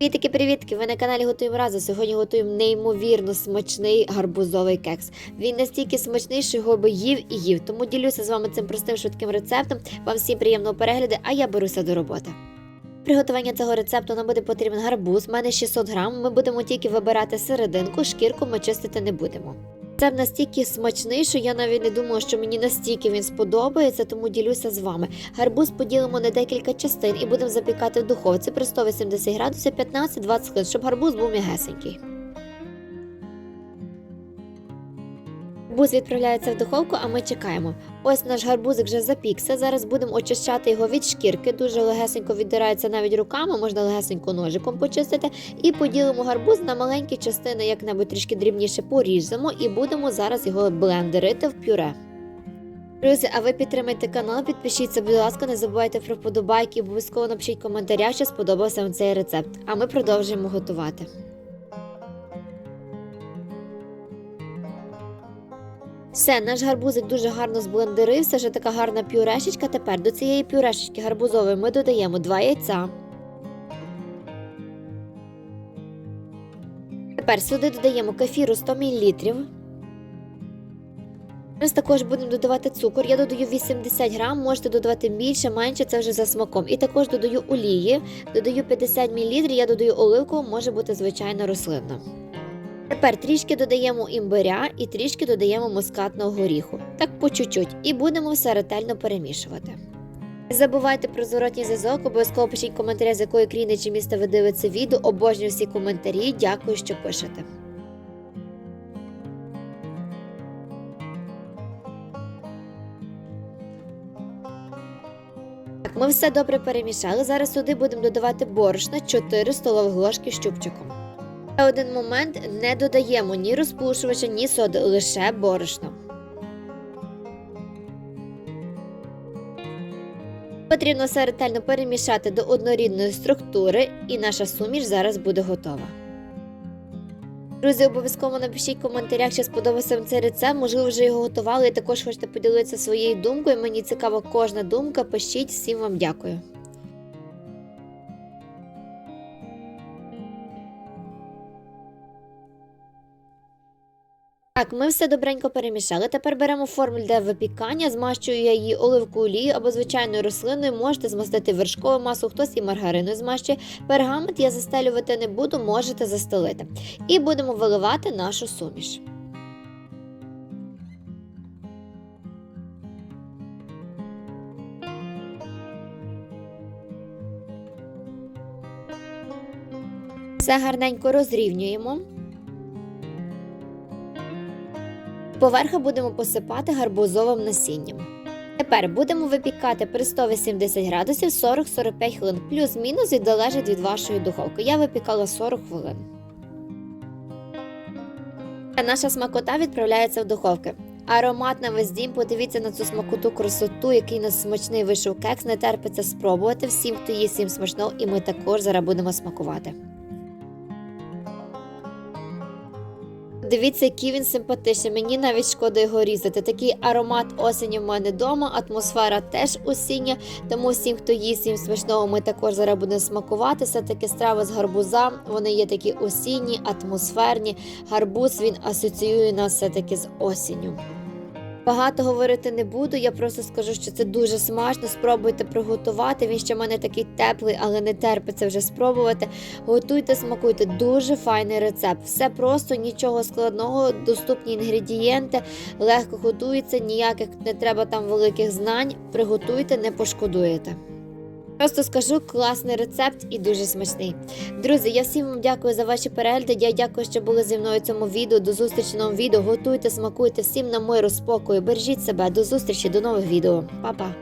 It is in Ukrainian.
Привітки, привітки! Ви на каналі Готуємо разом. Сьогодні готуємо неймовірно смачний гарбузовий кекс. Він настільки смачний, що його би їв і їв. Тому ділюся з вами цим простим швидким рецептом. Вам всім приємного перегляду, а я беруся до роботи. Приготування цього рецепту нам буде потрібен гарбуз. У мене 600 грам. Ми будемо тільки вибирати серединку, шкірку ми чистити не будемо. Це настільки смачний, що я навіть не думала, що мені настільки він сподобається, тому ділюся з вами. Гарбуз поділимо на декілька частин і будемо запікати в духовці при 180 градусів 15-20 хвилин, щоб гарбуз був м'ягесенький. Гарбуз відправляється в духовку, а ми чекаємо. Ось наш гарбузик вже запікся. Зараз будемо очищати його від шкірки. Дуже легесенько віддирається навіть руками, можна легесенько ножиком почистити. І поділимо гарбуз на маленькі частини, як-небудь трішки дрібніше поріжемо, і будемо зараз його блендерити в пюре. Друзі, а ви підтримайте канал, підпишіться, будь ласка, не забувайте про вподобайки, обов'язково напишіть в коментарях, що сподобався вам цей рецепт. А ми продовжуємо готувати. Все, наш гарбузик дуже гарно зблендерився, вже така гарна пюрешечка. Тепер до цієї пюрешечки гарбузової ми додаємо 2 яйця. Тепер сюди додаємо кефіру 100 мл. Ми також будемо додавати цукор. Я додаю 80 грам, можете додавати більше, менше, це вже за смаком. І також додаю олії, додаю 50 мл, я додаю оливку, може бути звичайно рослинна. Тепер трішки додаємо імбиря і трішки додаємо мускатного горіху. Так по чуть-чуть. І будемо все ретельно перемішувати. Не забувайте про зворотній зв'язок, обов'язково пишіть коментарі, з якої країни чи міста ви дивитеся відео. Обожнюю всі коментарі. Дякую, що пишете. Так, ми все добре перемішали. Зараз сюди будемо додавати борошна 4 столових ложки. Ще один момент не додаємо ні розпушувача, ні соди, лише борошно. Потрібно все ретельно перемішати до однорідної структури, і наша суміш зараз буде готова. Друзі, обов'язково напишіть в коментарях, чи сподобався вам цей рецепт. Можливо, вже його готували і також хочете поділитися своєю думкою. Мені цікава кожна думка. Пишіть, всім вам дякую. Так, ми все добренько перемішали. Тепер беремо форму для випікання, змащую я її оливкою олією або звичайною рослиною. Можете змастити вершкову масу, хтось і маргариною змащує. Пергамент я застелювати не буду, можете застелити. І будемо виливати нашу суміш. Все гарненько розрівнюємо. Поверху будемо посипати гарбузовим насінням. Тепер будемо випікати при 180 градусів 40-45 хвилин, плюс-мінус і залежить від вашої духовки. Я випікала 40 хвилин. А наша смакота відправляється в духовки. Аромат на весь дім, подивіться на цю смакоту красоту, який нас смачний вийшов кекс, не терпиться спробувати. Всім, хто їсть, всім смачного, і ми також зараз будемо смакувати. Дивіться, який він симпатичний. Мені навіть шкода його різати. Такий аромат осені в мене вдома, атмосфера теж осіння. Тому всім, хто їсть їм смачного, ми також зараз будемо смакувати. Все таки страви з гарбуза. Вони є такі осінні, атмосферні. Гарбуз він асоціює нас все таки з осінню. Багато говорити не буду, я просто скажу, що це дуже смачно. Спробуйте приготувати. Він ще в мене такий теплий, але не терпиться вже спробувати. Готуйте, смакуйте. Дуже файний рецепт. Все просто, нічого складного, доступні інгредієнти, легко готується, ніяких не треба там великих знань. Приготуйте, не пошкодуєте. Просто скажу класний рецепт і дуже смачний. Друзі, я всім вам дякую за ваші перегляди. Я дякую, що були зі мною в цьому відео. До зустрічі в новому відео. Готуйте, смакуйте всім на миру, спокою. Бережіть себе. До зустрічі, до нових відео. Па-па!